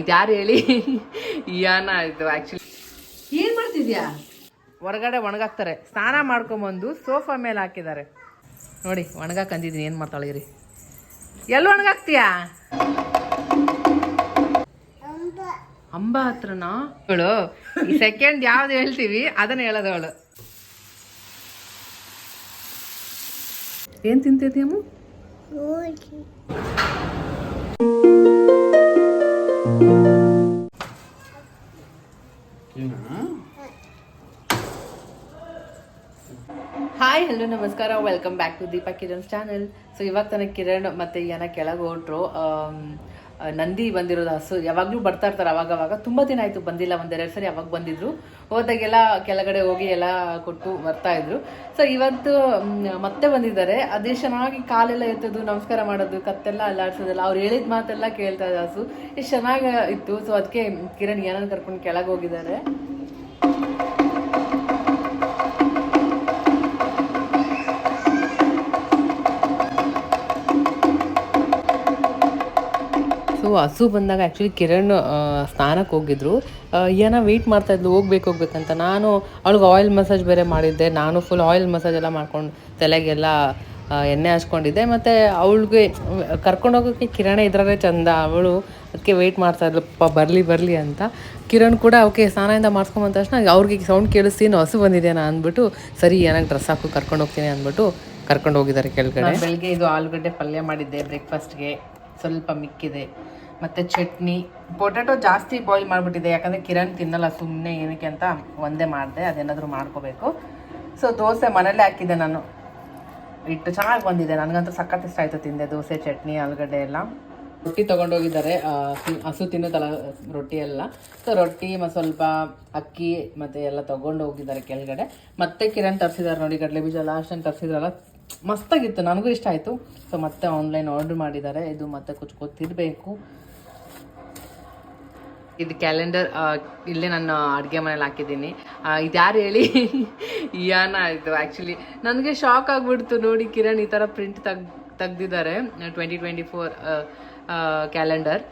ಇದ್ಯಾರು ಹೇಳಿ? ಇಯಾನ ಇದು ಆ್ಯಕ್ಚುಲಿ ಏನು ಮಾಡ್ತಿದ್ಯಾ? ಹೊರಗಡೆ ಒಣಗಾಕ್ತಾರೆ. ಸ್ನಾನ ಮಾಡ್ಕೊಂಬಂದು ಸೋಫಾ ಮೇಲೆ ಹಾಕಿದ್ದಾರೆ. ನೋಡಿ ಒಣಗಾಕ್ ಅಂದಿದ್ದೀನಿ. ಏನು ಮಾಡ್ತಾಳೆ ರೀ ಎಲ್ಲಿ ಒಣಗಾಕ್ತೀಯಾ? ಅಂಬ ಹತ್ರನಾ? ಅವಳು ಈ ಸೆಕೆಂಡ್ ಯಾವ್ದು ಹೇಳ್ತೀವಿ ಅದನ್ನ ಹೇಳೋದು ಅವಳು. ಏನ್ ತಿಂತಿದ್ಯಮ್ಮ ಹಾಯ್ ಹಲೋ ನಮಸ್ಕಾರ. Welcome back to Deepa Kiran channel so ಇವಾಗ ತನಕ ಕಿರಣ್ ಮತ್ತೆ ಏನ ಕೆಳಗೆ ಹೊರಟ್ರು ನಂದಿ ಬಂದಿರೋದು. ಹಸು ಯಾವಾಗಲೂ ಬರ್ತಾ ಇರ್ತಾರೆ ಅವಾಗ ಅವಾಗ ತುಂಬ ದಿನ ಆಯಿತು ಬಂದಿಲ್ಲ. ಒಂದೆರಡು ಸರಿ ಅವಾಗ ಬಂದಿದ್ರು. ಹೋದಾಗೆಲ್ಲ ಕೆಳಗಡೆ ಹೋಗಿ ಎಲ್ಲ ಕೊಟ್ಟು ಬರ್ತಾ ಇದ್ರು. ಸೊ ಇವತ್ತು ಮತ್ತೆ ಬಂದಿದ್ದಾರೆ. ಅದೇ ಚೆನ್ನಾಗಿ ಕಾಲೆಲ್ಲ ಎತ್ತೋದು, ನಮಸ್ಕಾರ ಮಾಡೋದು, ಕತ್ತೆಲ್ಲ ಅಲ್ಲಾಡ್ಸೋದೆಲ್ಲ. ಅವ್ರು ಹೇಳಿದ ಮಾತೆಲ್ಲ ಕೇಳ್ತಾ ಇದೆ ಹಸು. ಎಷ್ಟು ಚೆನ್ನಾಗಿ ಇತ್ತು. ಸೊ ಅದಕ್ಕೆ ಕಿರಣ್ ಏನಾದ್ರು ಕರ್ಕೊಂಡು ಕೆಳಗೆ ಹೋಗಿದ್ದಾರೆ. ಸೊ ಹಸು ಬಂದಾಗ ಆ್ಯಕ್ಚುಲಿ ಕಿರಣ್ ಸ್ನಾನಕ್ಕೆ ಹೋಗಿದ್ರು. ಏನೋ ವೆಯ್ಟ್ ಮಾಡ್ತಾ ಇದ್ಲು, ಹೋಗ್ಬೇಕು, ಹೋಗ್ಬೇಕಂತ. ನಾನು ಅವಳಿಗೆ ಆಯಿಲ್ ಮಸಾಜ್ ಬೇರೆ ಮಾಡಿದ್ದೆ. ನಾನು ಫುಲ್ ಆಯಿಲ್ ಮಸಾಜ್ ಎಲ್ಲ ಮಾಡ್ಕೊಂಡು ತಲೆಗೆಲ್ಲ ಎಣ್ಣೆ ಹಚ್ಕೊಂಡಿದ್ದೆ. ಮತ್ತು ಅವಳಿಗೆ ಕರ್ಕೊಂಡೋಗೋಕ್ಕೆ ಕಿರಣ ಇದ್ರೇ ಚಂದ. ಅವಳು ಅದಕ್ಕೆ ವೆಯ್ಟ್ ಮಾಡ್ತಾ ಇದ್ಲು. ಪ, ಬರಲಿ ಬರಲಿ ಅಂತ. ಕಿರಣ್ ಕೂಡ ಅವಕ್ಕೆ ಸ್ನಾನದಿಂದ ಮಾಡ್ಸ್ಕೊಂಬಂದ ತಕ್ಷಣ ಅವ್ರಿಗೆ ಸೌಂಡ್ ಕೇಳಿಸ್ತೀನಿ. ಹಸು ಬಂದಿದೆಯಾ ಅಂದ್ಬಿಟ್ಟು, ಸರಿ, ಏನಾಗ ಡ್ರೆಸ್ ಹಾಕು, ಕರ್ಕೊಂಡು ಹೋಗ್ತೀನಿ ಅಂದ್ಬಿಟ್ಟು ಕರ್ಕೊಂಡು ಹೋಗಿದ್ದಾರೆ ಕೆಳಗಡೆ. ಬೆಳಗ್ಗೆ ಇದು ಆಲೂಗಡ್ಡೆ ಪಲ್ಯ ಮಾಡಿದ್ದೆ ಬ್ರೇಕ್ಫಾಸ್ಟ್ಗೆ ಸ್ವಲ್ಪ ಮಿಕ್ಕಿದೆ. ಮತ್ತು ಚಟ್ನಿ. ಪೊಟ್ಯಾಟೊ ಜಾಸ್ತಿ ಬಾಯ್ಲ್ ಮಾಡಿಬಿಟ್ಟಿದೆ. ಯಾಕಂದರೆ ಕಿರಣ್ ತಿನ್ನಲ್ಲ ಸುಮ್ಮನೆ ಏನಕ್ಕೆ ಅಂತ ಒಂದೇ ಮಾಡಿದೆ, ಅದೇನಾದರೂ ಮಾಡ್ಕೋಬೇಕು. ಸೊ ದೋಸೆ ಮನೇಲೇ ಹಾಕಿದ್ದೆ ನಾನು. ಇಟ್ಟು ಚೆನ್ನಾಗಿ ಬಂದಿದೆ. ನನಗಂತೂ ಸಖತ್ ಇಷ್ಟ ಆಯಿತು ತಿಂದೆ ದೋಸೆ, ಚಟ್ನಿ, ಆಲೂಗಡ್ಡೆ ಎಲ್ಲ. ರೊಟ್ಟಿ ತೊಗೊಂಡೋಗಿದ್ದಾರೆ. ಹಸು ತಿನ್ನೋದಲ್ಲ ರೊಟ್ಟಿ ಎಲ್ಲ. ಸೊ ರೊಟ್ಟಿ ಮತ್ತು ಸ್ವಲ್ಪ ಅಕ್ಕಿ, ಮತ್ತು ಎಲ್ಲ ತೊಗೊಂಡು ಹೋಗಿದ್ದಾರೆ ಕೆಳಗಡೆ. ಮತ್ತೆ ಕಿರಣ್ ತರಿಸಿದ್ದಾರೆ ನೋಡಿ, ಕಡಲೆ ಬೀಜ ಲಾಸ್ಟ್ ಟೈಮ್ ತರಿಸಿದ್ರಲ್ಲ. ಮಸ್ತಾಗಿತ್ತು. ನನಗೂ ಇಷ್ಟ ಆಯಿತು. ಸೊ ಮತ್ತೆ ಆನ್ಲೈನ್ ಆರ್ಡ್ರ್ ಮಾಡಿದ್ದಾರೆ. ಇದು ಮತ್ತೆ ಕುಚ್ಕೋ ತಿನ್ನಬೇಕು ಇದು ಕ್ಯಾಲೆಂಡರ್ ಇಲ್ಲೇ ನಾನು ಅಡುಗೆ ಮನೇಲಿ ಹಾಕಿದ್ದೀನಿ. ಇದ್ಯಾರು ಹೇಳಿ? ಯಾನ ಇದು ಆ್ಯಕ್ಚುಲಿ ನನಗೆ ಶಾಕ್ ಆಗಿಬಿಡ್ತು ನೋಡಿ ಕಿರಣ್ ಈ ಥರ ಪ್ರಿಂಟ್ ತೆಗ್, ತೆಗ್ದಿದ್ದಾರೆ. ಟ್ವೆಂಟಿ ಟ್ವೆಂಟಿ ಫೋರ್ ಕ್ಯಾಲೆಂಡರ್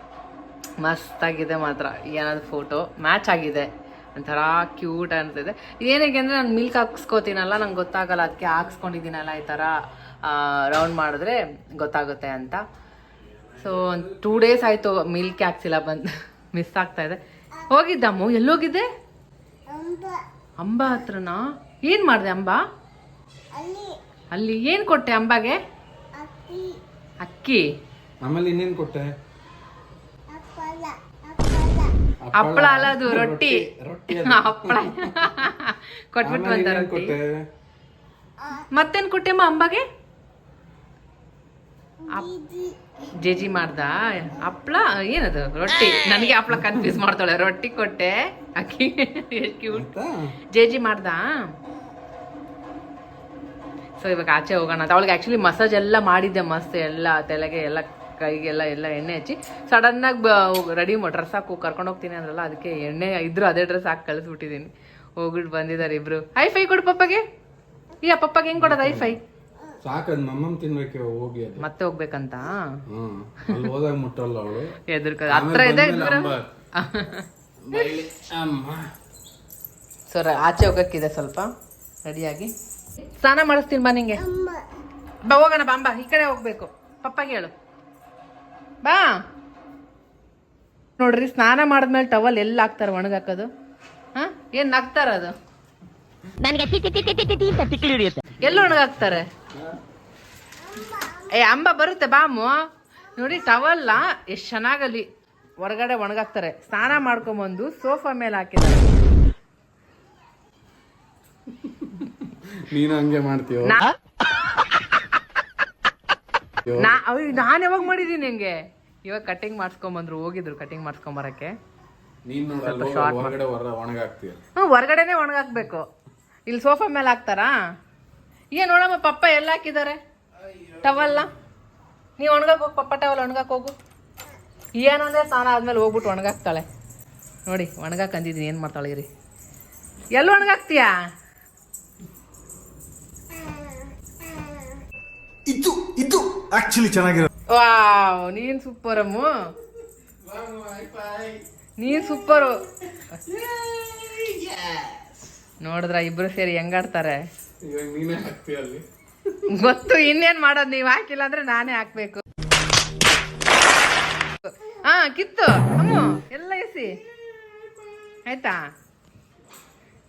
ಮಸ್ತಾಗಿದೆ ಮಾತ್ರ. ಏನಾದ್ರು ಫೋಟೋ ಮ್ಯಾಚ್ ಆಗಿದೆ. ಒಂಥರ ಕ್ಯೂಟ್ ಅನ್ಸಿದೆ ಏನಕ್ಕೆ ಅಂದರೆ ನಾನು ಮಿಲ್ಕ್ ಹಾಕ್ಸ್ಕೋತೀನಲ್ಲ, ನಂಗೆ ಗೊತ್ತಾಗಲ್ಲ. ಅದಕ್ಕೆ ಹಾಕ್ಸ್ಕೊಂಡಿದ್ದೀನಲ್ಲ ಈ ಥರ ರೌಂಡ್ ಮಾಡಿದ್ರೆ ಗೊತ್ತಾಗುತ್ತೆ ಅಂತ. ಸೊ ಟೂ ಡೇಸ್ ಆಯಿತು ಮಿಲ್ಕ್ ಹಾಕ್ಸಿಲ್ಲ ಬಂದು. ಮಿಸ್ ಆಗ್ತಾ ಇದೆ. ಹೋಗಿದ್ದಮ್ಮು ಎಲ್ಲೋಗಿದ್ದೆ? ಅಂಬ. ಹತ್ರನಾ? ಏನು ಮಾಡಿದೆ ಅಂಬ? ಅಲ್ಲಿ. ಏನು ಕೊಟ್ಟೆ ಅಂಬಾಗೆ? ಅಕ್ಕಿ. ಆಮೇಲೆ ಇನ್ನೇನ್ ಕೊಟ್ಟೆ? ಹಪ್ಪಳ. ಅಲ್ಲ ಅದು ರೊಟ್ಟಿ. ರೊಟ್ಟಿ ಹಪ್ಪಳ. ಕೊಟ್ಬಿಟ್ಟು ಬಂದ ರೊಟ್ಟಿ. ಕೊಟ್ಟೆ? ಮತ್ತೇನು ಕೊಟ್ಟೆಮ್ಮ ಅಂಬಾಗೆ? ಜೇಜಿ ಮಾಡ್ದ? ಹಪ್ಳ? ಏನದು? ರೊಟ್ಟಿ. ನನಗೆ ಹಪ್ಳ ಕನ್ಫ್ಯೂಸ್ ಮಾಡ್ತಾಳೆ. ರೊಟ್ಟಿ ಕೊಟ್ಟೆ. ಅಕ್ಕಿ. ಎಷ್ಟು ಕ್ಯೂಟ್ ಜೇಜಿ ಮಾಡ್ದ? ಸೊ ಇವಾಗ ಆಚೆ ಹೋಗೋಣ. ಅಂತ ಅವಳಿಗೆ ಆ್ಯಕ್ಚುಲಿ ಮಸಾಜ್ ಎಲ್ಲ ಮಾಡಿದ್ದೆ ಮಸ್ತ್. ಎಲ್ಲ ತಲೆಗೆ ಎಲ್ಲ ಕೈಗೆಲ್ಲ ಎಲ್ಲ ಎಣ್ಣೆ ಹಚ್ಚಿ. ಸಡನ್ನಾಗಿ ರೆಡಿ ಮಾಡಿ ಡ್ರೆಸ್ ಹಾಕು. ಕರ್ಕೊಂಡು ಹೋಗ್ತೀನಿ ಅಂದ್ರಲ್ಲ ಅದಕ್ಕೆ ಎಣ್ಣೆ ಇದ್ರು ಅದೇ ಡ್ರೆಸ್ ಹಾಕಿ ಕಳಿಸ್ಬಿಟ್ಟಿದ್ದೀನಿ ಹೋಗ್ಬಿಟ್ಟು ಬಂದಿದ್ದಾರೆ ಇಬ್ರು. ಹೈ ಫೈ ಕೊಡು ಪಪ್ಪಗೆ. ಈ ಪಪ್ಪಗೆ ಹೆಂಗ್ ಕೊಡೋದು? ಹೈ ಫೈ ಸಾಕದ್ ಮಮ್ಮಮ್ ತಿನ್ಬೇಕು ಹೋಗಿ ಅದು. ಮತ್ತೆ ಹೋಗ್ಬೇಕಂತ? ಹ್ಮ್ ಅಲ್ಲಿ ಹೋದಾಗ ಮುಟ್ಟಲ್ಲ ಅವಳು. ಎದುರ್ಕ ಹತ್ರ ಇದೆ ಸೊ ಆಚೆ ಹೋಗಕ್ಕಿದೆ ಸ್ವಲ್ಪ. ರೆಡಿಯಾಗಿ. ಸ್ನಾನ ಮಾಡಿಸ್ತೀನಿ ಬಾ ನಿಂಗೆ. ಬಾ ಹೋಗೋಣ ಬಾಂಬಾ ಈ ಕಡೆ ಹೋಗ್ಬೇಕು. ಪಪ್ಪಾಗೆ ಹೇಳು. ಬಾ. ನೋಡ್ರಿ ಸ್ನಾನ ಮಾಡಿದ್ಮೇಲೆ ಟವಲ್ ಎಲ್ಲಿ ಹಾಕ್ತಾರೆ ಒಣಗಾಕೋದು ಹಾ? ಏನ್ ನಗ್ತಾರ ಅದು? ಎಲ್ಲಿ ಒಣಗಾಕ್ತಾರೆ ಏ ಅಂಬ ಬರುತ್ತೆ ಬಾಮು. ನೋಡಿ ಟವಲ್ಲ ಎಷ್ಟು ಚೆನ್ನಾಗಲ್ಲಿ ಹೊರಗಡೆ ಒಣಗಾಕ್ತಾರೆ. ಸ್ನಾನ ಮಾಡ್ಕೊಂಬಂದು ಸೋಫಾ ಮೇಲೆ ಹಾಕಿದ್ದಾರೆ. ನೀನು ಹಂಗೆ ಮಾಡ್ತೀವ ನಾ ನಾನ್ ಯಾವಾಗ ಮಾಡಿದೀನಿ ಹಂಗೆ ಇವಾಗ ಕಟಿಂಗ್ ಮಾಡಿಸ್ಕೊಂಬಂದ್ರು ಹೋಗಿದ್ರು ಕಟಿಂಗ್ ಮಾಡಿಸ್ಕೊಂಬರಕ್ಕೆ. ಹೊರಗಡೆನೆ ಒಣಗಾಕ್ಬೇಕು. ಇಲ್ಲಿ ಸೋಫಾ ಮೇಲೆ ಹಾಕ್ತಾರಾ? ಏನ್ ನೋಡಮ್ಮ ಪಪ್ಪ ಎಲ್ಲ ಹಾಕಿದ್ದಾರೆ? ಟವಲ್ನ? ನೀವು ಒಣಗಕ್ಕೆ ಹೋಗಿ ಪಪ್ಪ ಟವಲ್ ಒಣಗಕ್ಕೆ ಹೋಗು. ಏನಂದ್ರೆ ಸ್ನಾನ ಆದ್ಮೇಲೆ ಹೋಗ್ಬಿಟ್ಟು ಒಣಗಾಕ್ತಾಳೆ. ನೋಡಿ ಒಣಗಾಕ್ ಅಂದಿದ್ದೀನಿ ಏನು ಮಾಡ್ತಾಳೆ ರೀ ಎಲ್ಲಿ ಒಣಗಾಕ್ತೀಯಾ? ಇದು ಇದು ಆಕ್ಚುಲಿ ಚೆನ್ನಾಗಿರೋ ವಾವ್ ನೀನ್ ಸೂಪರ್ ಅಮ್ಮ. ನೀನ್ ಸೂಪರು ನೋಡಿದ್ರ ಇಬ್ರು ಸೇರಿ ಹೆಂಗಾಡ್ತಾರೆ? ಇವಾಗ ನೀನೇ ಹಾಕ್ತೀಯ ಅಲ್ಲಿ? ಗೊತ್ತು ಇನ್ನೇನ್ ಮಾಡೋದು ನೀವ್ ಹಾಕಿಲ್ಲ ಅಂದ್ರೆ ನಾನೇ ಹಾಕ್ಬೇಕು. ಹಾ ಕಿತ್ತು ಅಮ್ಮ ಎಲ್ಲ ಎಸಿ. ಆಯ್ತಾ?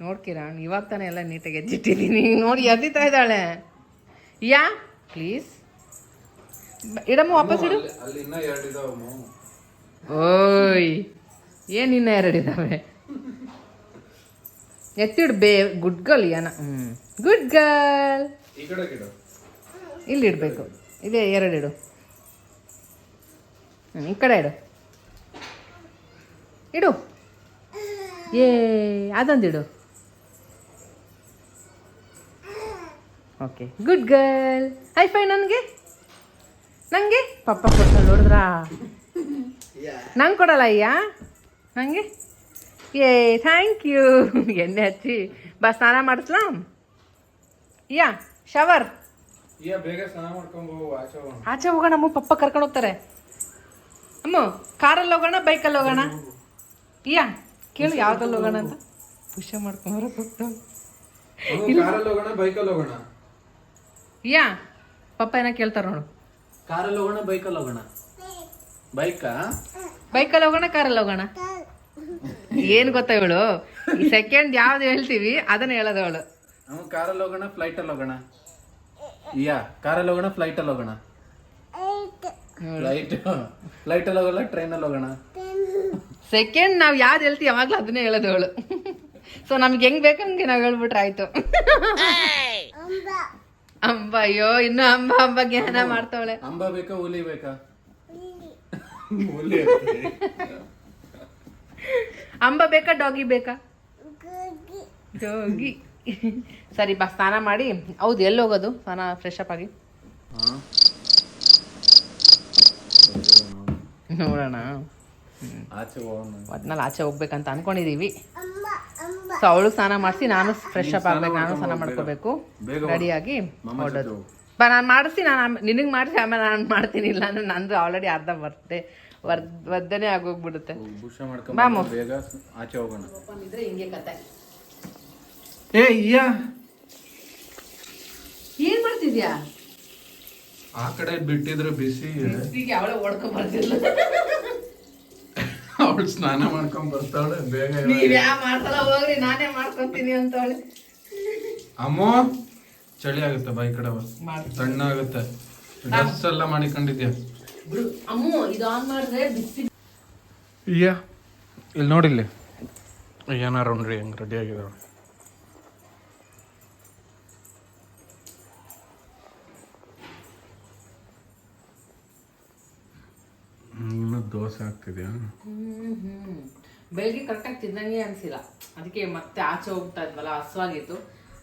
ನೋಡ್ಕಿರಾ ಇವಾಗ ತಾನೇ ಎಲ್ಲ ನೀಟಾಗಿ ಎಜ್ಜಿಟ್ಟಿದ್ದೀನಿ ನೋಡಿ ಎದ್ದಿತಾ ಇದ್ದಾಳೆ. ಯಾ ಪ್ಲೀಸ್ ಇಡಮ್ಮ ವಾಪಸ್ ಇಡು. ಓಯ್ ಏನ್ ಇನ್ನ ಎರಡಿದಾವೆ ಎತ್ತಿಡ್ ಬೇ ಗುಡ್ ಗರ್ಲ್ ಏನ? ಹ್ಮ್. ಗುಡ್ ಗರ್ಲ್ ಇಲ್ಲಿ ಇಡಬೇಕು. ಇದೇ ಎರಡು ಇಡು. ಈ ಕಡೆ ಇಡು. ಇಡು. ಏ ಅದೊಂದಿಡು okay good girl high five ನನಗೆ? ನನಗೆ ಪಪ್ಪ ಕೊಟ್ಟ ನೋಡಿದ್ರಾ? ನಂಗೆ ಕೊಡಲ್ಲ ಅಯ್ಯ? ನನಗೆ ಏ ಥ್ಯಾಂಕ್ ಯು ಎಣ್ಣೆ ಹಚ್ಚಿ ಬಾ ಸ್ನಾನ ಮಾಡಿಸ್ಲಾ? ಯಾ ಶವರ್. ಈಗ ಬೇಗ ಸ್ನಾನ ಮಾಡ್ಕೊಂಡ್ ಹೋಗು ಆಚೆ ಹೋಗೋಣ. ಅಮ್ಮ ಪಪ್ಪ ಕರ್ಕೊಂಡು ಹೋಗ್ತಾರೆ. ಅಮ್ಮ ಕಾರಲ್ಲಿ ಹೋಗೋಣ ಬೈಕಲ್ಲಿ ಹೋಗೋಣ? ಯಾ ಕೇಳು ಯಾವ್ದಲ್ಲಿ ಹೋಗೋಣ ಅಂತ. ಪುಷ ಮಾಡ್ಕೊಂಡ್ರೆ ಕಾರಲ್ಲಿ ಹೋಗೋಣ ಬೈಕಲ್ಲಿ ಹೋಗೋಣ? ಯಾ ಪಪ್ಪ ಏನ ಕೇಳ್ತಾರ ನೋಡು. ಕಾರಲ್ಲಿ ಹೋಗೋಣ ಬೈಕಲ್ಲಿ ಹೋಗೋಣ? ಬೈಕಾ? ಬೈಕಲ್ಲಿ ಹೋಗೋಣ ಕಾರಲ್ಲಿ ಹೋಗೋಣ? ಏನು ಗೊತ್ತಾ ಇವಳು? ಈ ಸೆಕೆಂಡ್ ಯಾವ್ದು ಹೇಳ್ತೀವಿ ಅದನ್ನ ಹೇಳೋದು ಅವಳು. ನಾವು ಕಾರಲ್ಲಿ ಹೋಗೋಣ ಫ್ಲೈಟಲ್ಲಿ ಹೋಗೋಣ. ಯಾ ಕಾರಲ್ಲಿ ಹೋಗೋಣ ಫ್ಲೈಟಲ್ಲಿ ಹೋಗೋಣ. ಫ್ಲೈಟ್ ಫ್ಲೈಟಲ್ಲಿ ಹೋಗಲ್ಲ ಟ್ರೈನಲ್ಲಿ ಹೋಗೋಣ. ಸೆಕೆಂಡ್ ನಾವು ಯಾವ್ದು ಹೇಳ್ತೀವಿ ಯಾವಾಗ್ಲೂ ಅದನ್ನೇ ಹೇಳೋದು ಅವಳು. ಸೊ ನಮ್ಗೆ ಹೆಂಗ್ ಬೇಕಂಗೆ ನಾವು ಹೇಳ್ಬಿಟ್ರೆ ಆಯ್ತು. ಅಂಬ ಅಯ್ಯೋ ಇನ್ನು ಅಂಬ ಅಂಬ ಜ್ಞಾನ ಮಾಡ್ತಾವಳೆ. ಅಂಬ ಬೇಕಾ ಹುಲಿ ಬೇಕಾ? ಹುಲಿ ಅಂಬ ಬೇಕಾ ಡಾಗಿ ಬೇಕಾ? ಡಾಗಿ ಸರಿ ಬಾ ಸ್ನಾನ ಮಾಡಿ. ಹೌದು ಎಲ್ಲಿ ಹೋಗೋದು? ಸ್ನಾನ ಫ್ರೆಶ್ ಅಪ್ ಆಗಿ. ನೋಡೋಣ. ಆಚೆ ಹೋಗೋಣ. ಒಟ್ನಲ್ಲಿ ಆಚೆ ಹೋಗ್ಬೇಕಂತ ಅನ್ಕೊಂಡಿದೀವಿ. ಸೊ ಅವಳು ಸ್ನಾನ ಮಾಡಿಸಿ ನಾನು ಫ್ರೆಶ್ ಅಪ್ ಆಗ್ಬೇಕು ನಾನು ಸ್ನಾನ ಮಾಡ್ಕೋಬೇಕು. ರೆಡಿಯಾಗಿ ಹೋಗು. ಬಾ ನಾನು ಮಾಡಿಸಿ ನಾನು ನಿನಗೆ ಮಾಡಿಸಿ ಆಮೇಲೆ ನಾನು ಮಾಡ್ತೀನಿ ಇಲ್ಲ ಅಂದ್ರೆ ನಂದು ಆಲ್ರೆಡಿ ಅರ್ಧ ಬರ್ತೆ ವರ್ ವರ್ಧನೆ ಆಗೋಗ್ಬಿಡುತ್ತೆ. ಬುಷ ಬಾಮು. ಮಾಡ್ಕೊಂಡು ಬೇಗ. ಆಚೆ ಹೋಗೋಣ. ಹಿಂಗೆ ಕತೆ ಏ ಇಯ್ಯ. ಏನ್ ಮಾಡ್ತಿದ್ಯಾ? ಆ ಕಡೆ ಬಿಟ್ಟಿದ್ರೆ ಬಿಸಿ. ಹೀಗೆ ಅವಳೆ ಹೊಡ್ಕೊಂಡ್ ಬರ್ತಿಲ್ಲ ಅವಳು ಸ್ನಾನ ಮಾಡ್ಕೊಂಡ್ ಬರ್ತಾಳೆ ಬೇಗ ನೀವ್ ಯಾ ಮಾಡ್ಸಲ್ಲ ಹೋಗ್ರಿ ನಾನೇ ಮಾಡ್ಕೊತೀನಿ ಅಂತಾಳೆ ಅಮ್ಮೋ ಚಳಿ ಆಗುತ್ತೆ ಬಾ ಈ ಕಡೆ ಬಾ. ತಣ್ಣಾಗುತ್ತೆ. ಡ್ರೆಸ್ ಎಲ್ಲ ಮಾಡಿಕೊಂಡಿದ್ಯಾ? ಅಮ್ಮೋ ಇದು ಆನ್ ಮಾಡಿದ್ರೆ ಬಿಸಿ ಇಯ್ಯ ಇಲ್ಲಿ ನೋಡಿಲ್ಲಿ ಏನಾರ ನೋಡ್ರಿ ಹೆಂಗ್ ರೆಡಿ ಆಗಿದಾವ? ಇನ್ನು ದೋಸೆ ಆಗ್ತಿದ್ಯಾ ಹ್ಮ್ ಬೆಳಿಗ್ಗೆ ಕರೆಕ್ಟಾಗಿ ತಿನ್ನಂಗೆ ಅನ್ಸಿಲ್ಲ. ಅದಕ್ಕೆ ಮತ್ತೆ ಆಚೆ ಹೋಗ್ತಾ ಇದ್ವಲ್ಲ ಹಸುವಾಗಿತ್ತು.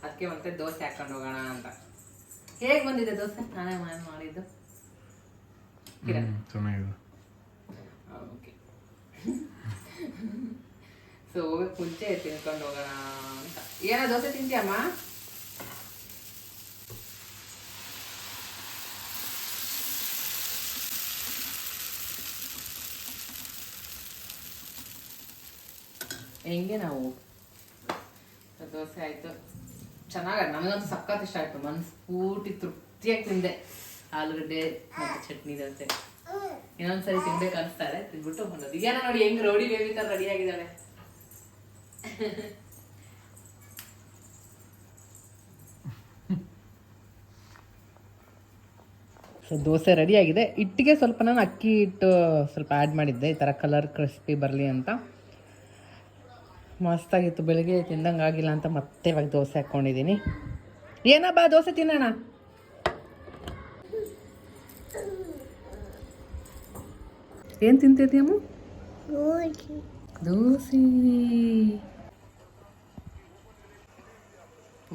ಅದಕ್ಕೆ ಮತ್ತೆ ದೋಸೆ ಹಾಕೊಂಡು ಹೋಗೋಣ ಅಂತ. ಹೇಗ್ ಬಂದಿದೆ ದೋಸೆ ನಾನೇ ಮನೆ ಮಾಡಿದ್ದು ಚೆನ್ನಾಗಿದೆ. ಓಕೆ ಸೊ ಹೋಗಕ್ಕೆ ಮುಂಚೆ ತಿನ್ಕೊಂಡು ಹೋಗೋಣ ಅಂತ. ಏನೋ ದೋಸೆ ತಿಂತೀಯಮ್ಮ? ಹೆಂಗೆ ನಾವು ದೋಸೆ ಆಯ್ತು. ಚೆನ್ನಾಗ ನನಗಂತೂ ಸಖತ್ ಇಷ್ಟ ಆಯ್ತು. ಮನ್ಸು ಪೂರ್ತಿ ತೃಪ್ತಿಯಾಗಿ ತಿಂದೆ. ಆಲೂಗಡ್ಡೆ ಮತ್ತು ಚಟ್ನಿ ದೋಸೆ. ಇನ್ನೊಂದ್ಸರಿ ತಿನ್ಬೇಕು ಅನಿಸ್ತಾರೆ ತಿನ್ಬಿಟ್ಟು ಬಂದದ್ದು. ಈಗ ನೋಡಿ ಹೆಂಗ್ ರೋಡಿ ಬೇಬಿ ತರ ರೆಡಿ ಆಗಿದ್ದಾಳೆ. ಸೊ ದೋಸೆ ರೆಡಿ ಆಗಿದೆ. ಇಟ್ಟಿಗೆ ಸ್ವಲ್ಪ ನಾನು ಅಕ್ಕಿ ಹಿಟ್ಟು ಸ್ವಲ್ಪ ಆ್ಯಡ್ ಮಾಡಿದ್ದೆ. ಈ ಥರ ಕಲರ್ ಕ್ರಿಸ್ಪಿ ಬರಲಿ ಅಂತ. ಮಸ್ತಾಗಿತ್ತು. ಬೆಳಿಗ್ಗೆ ತಿಂದಂಗೆ ಆಗಿಲ್ಲ ಅಂತ ಮತ್ತೆ ಇವಾಗ ದೋಸೆ ಹಾಕ್ಕೊಂಡಿದ್ದೀನಿ ಏನಪ್ಪಾ ದೋಸೆ ತಿನ್ನೋಣ. ಏನು ತಿಂತಿದ್ದೀಯಮ್ಮ ದೋಸೆ.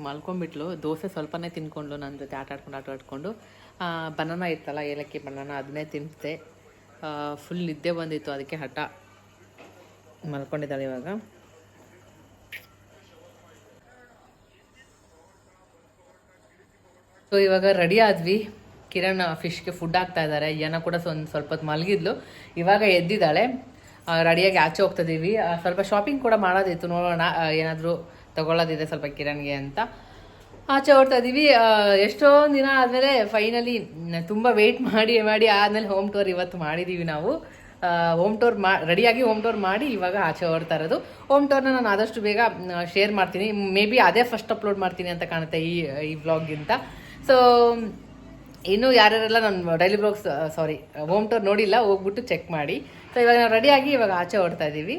ಮಲ್ಕೊಂಡ್ಬಿಟ್ಲು. ದೋಸೆ ಸ್ವಲ್ಪನೇ ತಿನ್ಕೊಂಡು ನನ್ನ ಜೊತೆ ಆಟ ಆಡ್ಕೊಂಡು ಆಟ ಆಡ್ಕೊಂಡು. ಬನಾನ ಇತ್ತಲ್ಲ, ಏಲಕ್ಕಿ ಬನಾನ, ಅದನ್ನೇ ತಿನ್ನಿಸ್ದೆ ಫುಲ್ ನಿದ್ದೆ ಬಂದಿತ್ತು. ಅದಕ್ಕೆ ಹಠ ಮಲ್ಕೊಂಡಿದ್ದಾಳೆ ಇವಾಗ. ಸೊ ಇವಾಗ ರೆಡಿ ಆದ್ವಿ. ಕಿರಣ್ ಫಿಶ್ಗೆ ಫುಡ್ ಹಾಕ್ತಾ ಇದ್ದಾರೆ ಏನ ಕೂಡ ಒಂದು ಸ್ವಲ್ಪ ಮಲಗಿದ್ಲು. ಇವಾಗ ಎದ್ದಿದ್ದಾಳೆ. ರೆಡಿಯಾಗಿ ಆಚೆ ಹೋಗ್ತಿದ್ದೀವಿ ಸ್ವಲ್ಪ ಶಾಪಿಂಗ್ ಕೂಡ ಮಾಡೋದಿತ್ತು. ನೋಡೋಣ ಏನಾದರೂ ತಗೊಳ್ಳೋದಿದೆ ಸ್ವಲ್ಪ ಕಿರಣ್ಗೆ ಅಂತ. ಆಚೆ ಹೋಗ್ತಾ ಇದ್ದೀವಿ ಎಷ್ಟೊಂದು ದಿನ ಆದಮೇಲೆ ಫೈನಲಿ ತುಂಬ ವೆಯ್ಟ್ ಮಾಡಿ ಮಾಡಿ ಆದಮೇಲೆ ಹೋಮ್ ಟೂರ್ ಇವತ್ತು ಮಾಡಿದ್ದೀವಿ ನಾವು. ಹೋಮ್ ಟೂರ್ ಮಾ ರೆಡಿಯಾಗಿ ಹೋಮ್ ಟೂರ್ ಮಾಡಿ ಇವಾಗ ಆಚೆ ಹೊರ್ತಾ ಇರೋದು. ಹೋಮ್ ಟೂರ್ನ ನಾನು ಆದಷ್ಟು ಬೇಗ ಶೇರ್ ಮಾಡ್ತೀನಿ. ಮೇ ಬಿ ಅದೇ ಫಸ್ಟ್ ಅಪ್ಲೋಡ್ ಮಾಡ್ತೀನಿ ಅಂತ ಕಾಣುತ್ತೆ ಈ ಈ ವ್ಲಾಗಿಂತ ಸೊ ಇನ್ನು ಯಾರ್ಯಾರೆಲ್ಲ ನಾನು daily blogs sorry home tour ನೋಡಿಲ್ಲ, ಹೋಗ್ಬಿಟ್ಟು ಚೆಕ್ ಮಾಡಿ. ಸೊ ಇವಾಗ ನಾವು ರೆಡಿಯಾಗಿ ಇವಾಗ ಆಚೆ ಹೊಡ್ತಾ ಇದ್ದೀವಿ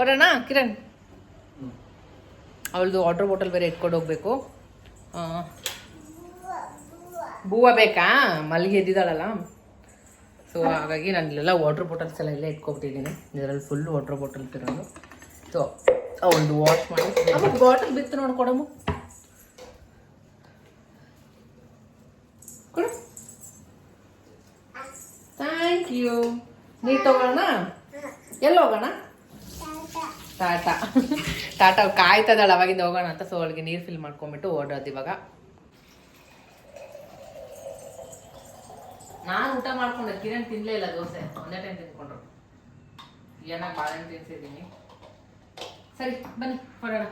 ಓಡೋಣ, ಕಿರಣ್? ಅವಳದು ವಾಟರ್ ಬಾಟಲ್ ಬೇರೆ ಇಟ್ಕೊಂಡು ಹೋಗ್ಬೇಕು. ಬೂವ ಬೇಕಾ? ಮಲ್ಲಿಗೆ ಎದ್ದಿದ್ದಾಳಲ್ಲ. ಸೊ ಹಾಗಾಗಿ ನಾನು ಇಲ್ಲೆಲ್ಲ ವಾಟರ್ ಬಾಟಲ್ಸ್ ಎಲ್ಲ ಇಲ್ಲೇ ಇಟ್ಕೊಬಿಟ್ಟಿದ್ದೀನಿ. ಇದರಲ್ಲಿ ಫುಲ್ ವಾಟರ್ ಬಾಟಲ್ ಇರೋದು ಸೊ ಅವಳದು ವಾಶ್ ಮಾಡಿ. ಬಾಟಲ್ ಬಿತ್ತು ನೋಡ್ಕೊಡಮು ಕೊಡು ಥ್ಯಾಂಕ್ ಯು. ನೀ ತಗೋಣ ಎಲ್ಲಿ ಹೋಗೋಣ? ಟಾಟಾ. ಟಾಟಾ ಕಾಯ್ತದಾಳ, ಅವಾಗಿಂದ ಹೋಗೋಣ ಅಂತ. ಸೊ ಅವಳಿಗೆ ನೀರು ಫಿಲ್ ಮಾಡ್ಕೊಂಬಿಟ್ಟು ಓಡೋದು ಇವಾಗ. ನಾನು ಊಟ ಮಾಡ್ಕೊಂಡೆ. ಕಿರಣ್ ತಿನ್ಲೇ ಇಲ್ಲ ದೋಸೆ. ಒಂದೇ ಟೈಮ್ ತಿನ್ಕೊಂಡ್ರು. ಏನಾಗ ಬಾಳೆಹಣ್ಣು ತಿನ್ಸಿದ್ದೀನಿ. ಸರಿ, ಬನ್ನಿ, ಹೊರಡೋಣ.